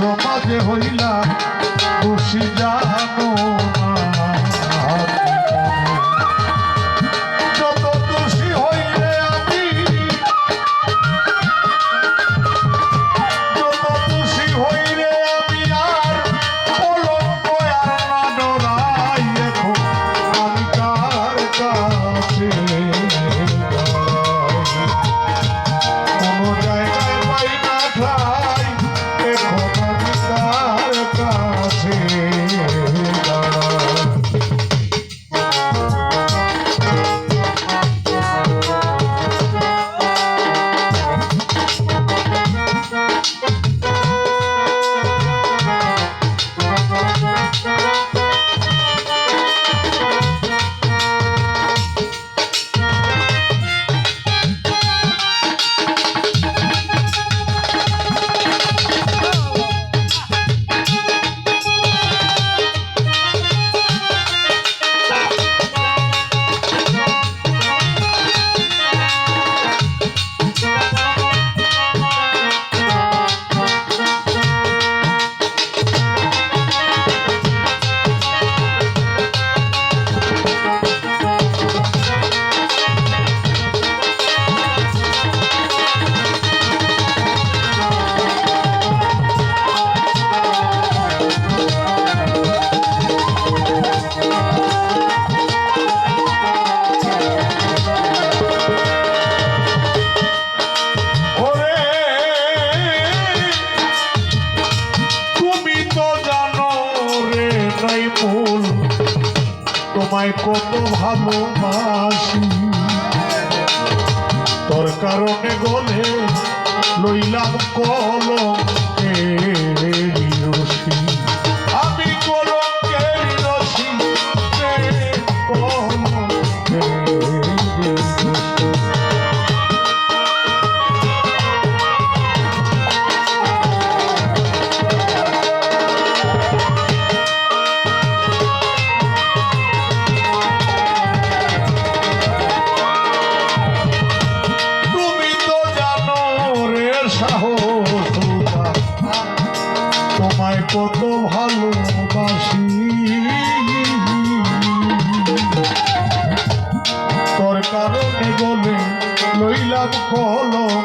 সমাজে হইলাম খুশি জানো ফুল তোমায় কত ভালোবাসি। তোর কারণে গলে লইলাম কলো কত ভালোবাসি। তোর কারণে গলে লইলাম কলম।